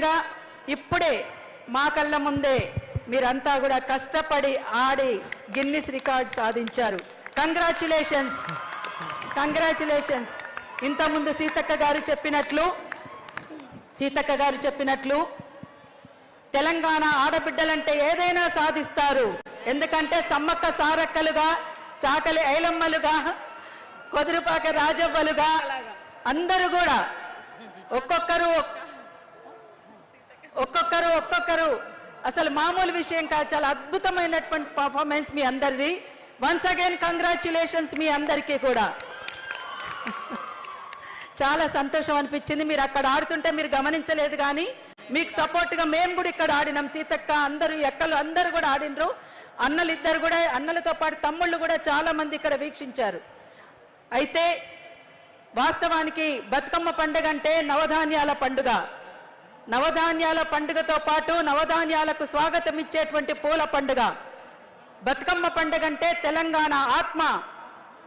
నిజంగా ఇప్పుడే మా కళ్ళ ముందే మీరంతా కూడా కష్టపడి ఆడి గిన్నిస్ రికార్డ్ సాధించారు. కంగ్రాచులేషన్స్ కంగ్రాచులేషన్స్ ఇంతకుముందు సీతక్క గారు చెప్పినట్లు సీతక్క గారు చెప్పినట్లు తెలంగాణ ఆడబిడ్డలంటే ఏదైనా సాధిస్తారు. ఎందుకంటే సమ్మక్క సారక్కలుగా చాకలి ఐలమ్మలుగా కొదురుపాక రాజవ్వలుగా అందరూ కూడా ఒక్కొక్కరు ఒక్కొక్కరు ఒక్కొక్కరు. అసలు మామూలు విషయం కాదు చాలా అద్భుతమైనటువంటి పర్ఫార్మెన్స్ మీ అందరిది. వన్స్ అగైన్ కంగ్రాచ్యులేషన్స్ మీ అందరికీ కూడా. చాలా సంతోషం అనిపించింది. మీరు అక్కడ ఆడుతుంటే మీరు గమనించలేదు కానీ మీకు సపోర్ట్గా మేము కూడా ఇక్కడ ఆడినాం. సీతక్క అందరూ ఎక్కలు అందరూ కూడా ఆడినరు. అన్నలు ఇద్దరు కూడా అన్నలతో పాటు తమ్ముళ్ళు కూడా చాలా మంది ఇక్కడ వీక్షించారు. అయితే వాస్తవానికి బతుకమ్మ పండుగ అంటే నవధాన్యాల పండుగ. నవధాన్యాల పండుగతో పాటు నవధాన్యాలకు స్వాగతం ఇచ్చేటువంటి పూల పండుగ. బతుకమ్మ పండుగ అంటే తెలంగాణ ఆత్మ.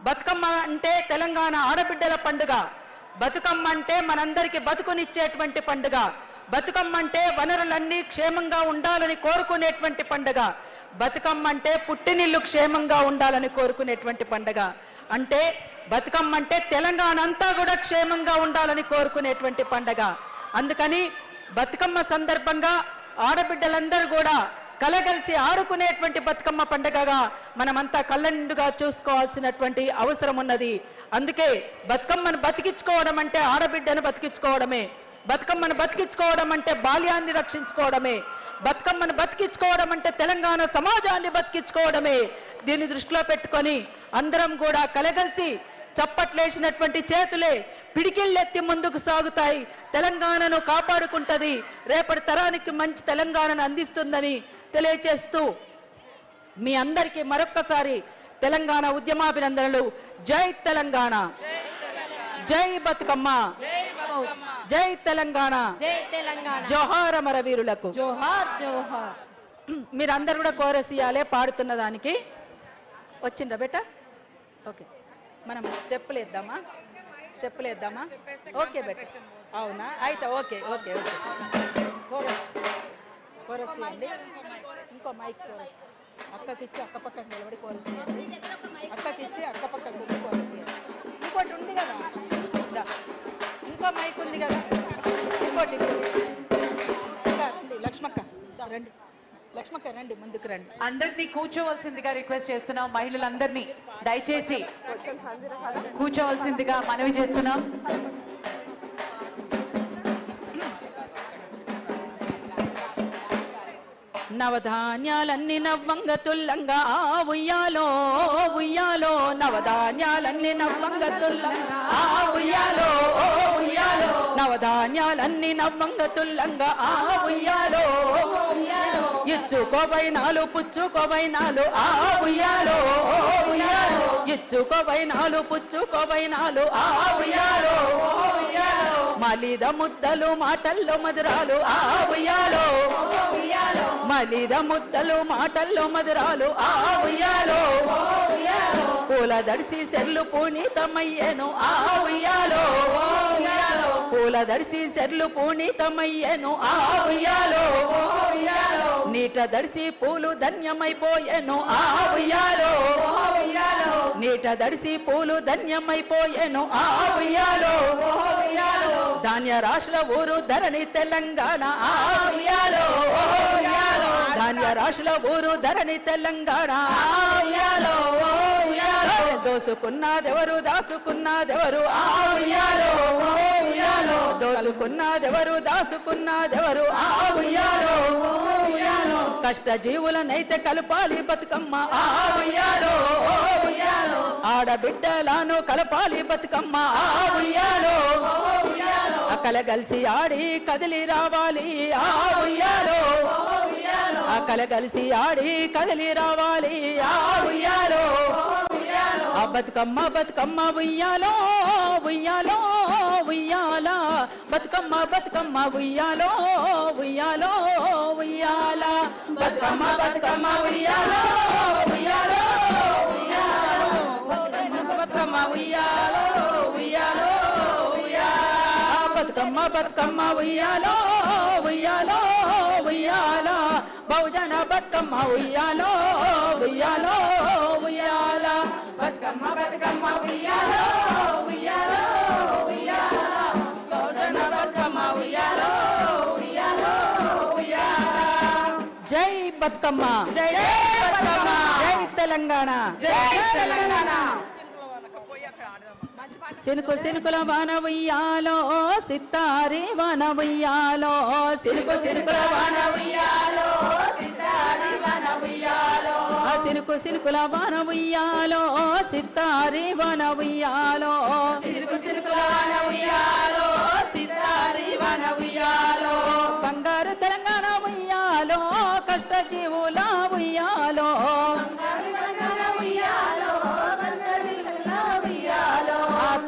బతుకమ్మ అంటే తెలంగాణ ఆడబిడ్డల పండుగ. బతుకమ్మ అంటే మనందరికీ బతుకునిచ్చేటువంటి పండుగ. బతుకమ్మ అంటే వనరులన్నీ క్షేమంగా ఉండాలని కోరుకునేటువంటి పండుగ. బతుకమ్మ అంటే పుట్టినిల్లు క్షేమంగా ఉండాలని కోరుకునేటువంటి పండుగ. అంటే బతుకమ్మ అంటే తెలంగాణ అంతా కూడా క్షేమంగా ఉండాలని కోరుకునేటువంటి పండుగ. అందుకని బతుకమ్మ సందర్భంగా ఆడబిడ్డలందరూ కూడా కలగలిసి ఆడుకునేటువంటి బతుకమ్మ పండుగగా మనమంతా కళ్ళనిండుగా చూసుకోవాల్సినటువంటి అవసరం ఉన్నది. అందుకే బతుకమ్మను బతికించుకోవడం అంటే ఆడబిడ్డను బతికించుకోవడమే. బతుకమ్మను బతికించుకోవడం అంటే బాల్యాన్ని రక్షించుకోవడమే. బతుకమ్మను బతికించుకోవడం అంటే తెలంగాణ సమాజాన్ని బతికించుకోవడమే. దీన్ని దృష్టిలో పెట్టుకొని అందరం కూడా కలగలిసి చప్పట్లేసినటువంటి చేతులే పిడికిళ్ళెత్తి ముందుకు సాగుతాయి. తెలంగాణను కాపాడుకుంటది. రేపటి తరానికి మంచి తెలంగాణను అందిస్తుందని తెలియచేస్తూ మీ అందరికీ మరొక్కసారి తెలంగాణ ఉద్యమాభినందనలు. జై తెలంగాణ. జై బతుకమ్మ. జై తెలంగాణ. జోహార్ అమరవీరులకు. జోహార్ మీరందరూ కూడా కోరస్ ఇయ్యాలే పాడుతున్న దానికి. వచ్చిందా బేట? ఓకే. మనం స్టెప్పులు వేద్దామా? స్టెప్పులు వేద్దామా? ఓకే బేట. అవునా? అయితే okay okay okay. Chorus chorus ఇవ్వండి ఇంకో మైక్. కోరస్ అక్కకి ఇచ్చి అక్క పక్కకు నిలబడి కోరస్ ఇవ్వండి అక్కకి ఇచ్చి అక్క పక్కకు ఉండి కోరస్ ఇంకోటి ఉంది కదా. ఇంకో మైక్ ఉంది కదా? ఇంకోటి రండి లక్ష్మక్క. రండి. లక్ష్మక్క రండి ముందుకు రండి. అందరినీ కూర్చోవలసిందిగా రిక్వెస్ట్ చేస్తున్నాం. మహిళలందరినీ దయచేసి కూర్చోవలసిందిగా మనవి చేస్తున్నాం. నవధాన్యాలన్నీ నవ్వంగ తుల్లంగా. ఆ ఉయ్యాలో ఉయ్యాలో నవధాన్యాలన్నీ నవ్వంగ తుల్లంగా. ఉయ్యాలో ఉయ్యాలో నవధాన్యాలన్నీ నవ్వంగ తుల్లంగా. ఆ ఉయ్యాలో ఇచ్చుకోబైనాలు పుచ్చుకోబైనాలు ఆ ఉయ్యాలో ఉయ్యాలో ఇచ్చుకోబైనాలు పుచ్చుకోబైనాలు ఆ ఉయ్యాలో మలిద ముద్దలు మాటల్లో మధురాలు ఆ ఉయ్యాలో మలిద ముద్దలు మాటల్లో మధురాలు ఆ ఉయ్యాలో పూల దర్శి సెర్లు పూనీతమయ్యేను ఆ ఉయ్యాలో పూల దర్శి సెర్లు పూనీతమయ్యేను ఆ ఉయ్యాలో నీట దర్శి పూలు ధన్యమైపోయేను ఆ ఉయ్యాలో నీట దర్శి పూలు ధన్యమైపోయేను ఆ ఉయ్యాలో ధాన్య రాశుల ఊరు ధరణి తెలంగాణ. ధాన్య రాశుల ఊరు ధరణి తెలంగాణ. దోసుకున్నదెవరు దాసుకున్నదెవరు? దోసుకున్నదెవరు దాసుకున్నదెవరు? కష్ట జీవులనైతే కలపాలి బతుకమ్మ. ఆడబిడ్డలను కలపాలి బతుకమ్మ. కలగలిసి ఆడి కదిలి రావాలి. ఆ ఉయ్యాలో ఆ కలగలిసి ఆడి కదిలి రావాలి. ఆ ఉయ్యాలో ఆ బతుకమ్మ బతుకమ్మ ఉయ్యాలో ఉయ్యాలో ఉయ్యాల. బతుకమ్మ బతుకమ్మ ఉయ్యాలో ఉయ్యాలో ఉయ్యాల. బతుకమ్మ బతుకమ్మ ఉయ్యాలో ఉయ్యాలో. ఉయ్యాలో ఉయ్యాల బతుకమ్మ బతుకమ్మ ఉయ్యాలో ఉయ్యాలో. బహుజన బతుకమ్మ ఉయ్యాలో ఉయ్యాలో ఉయ్యాల. బతుకమ్మ బతుకమ్మ ఉయ్యాలో ఉయ్యాలో ఉయ్యాల. బహుజన బతుకమ్మ ఉయ్యాలో ఉయ్యాలో ఉయ్యాల. జై బతుకమ్మ. జై బతుకమ్మ. జై తెలంగాణ. జై తెలంగాణ. సినుకు సినుకుల వాన సిత్తారి వనవయ్యాలో వాన ఉయ్యాలో సినుకు సినుకుల వాన ఉయ్యాలో సితారి వాన ఉయ్యాలో సినుకు సినుకుల వాన ఉయ్యాలో సితారి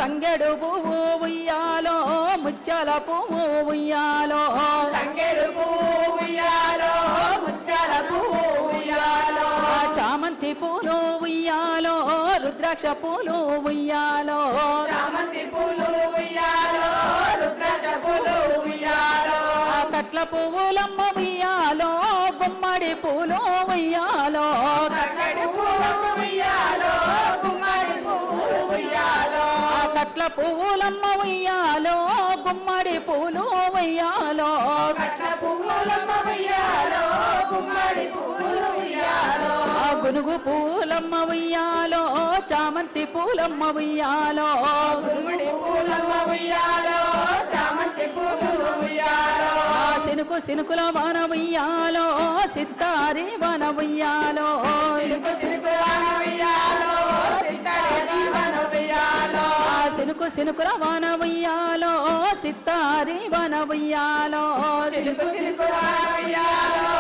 తంగెడు పువ్వు ఉయ్యాలో ముత్యాల పువ్వు ఉయ్యాలో. తంగెడు పువ్వు ఉయ్యాలో ముత్యాల పువ్వు ఉయ్యాలో. చామంతి పూలు ఉయ్యాలో రుద్రాక్ష పూలు ఉయ్యాలో. చామంతి పూలు ఉయ్యాలో రుద్రాక్ష పూలు ఉయ్యాలో. కట్ల పువ్వులమ్మ ఉయ్యాలో గుమ్మడి పూలు ఉయ్యాలో. కట్లడి పూలు కట్ల పువ్వులమ్మ ఉయ్యాలో గుమ్మడి పూలు ఉయ్యాలో. కట్ల పువ్వులమ్మ ఉయ్యాలో గుమ్మడి పూలు ఉయ్యాలో. ఆ గునుగు పూలమ్మ ఉయ్యాలో చామంతి పూలమ్మ ఉయ్యాలో. గునుగుడి పూలమ్మ ఉయ్యాలో చామంతి పూలు ఉయ్యాలో. సినుకు సినుకుల వాన ఉయ్యాలో సిత్తారి వన ఉయ్యాలో. సినుకు సినుకు సినుకు సినుకుల వనవయ్యాలో సిత్తారి వనవయ్యాలో ఉయ్యాలో సినుకు వనవయ్యాలో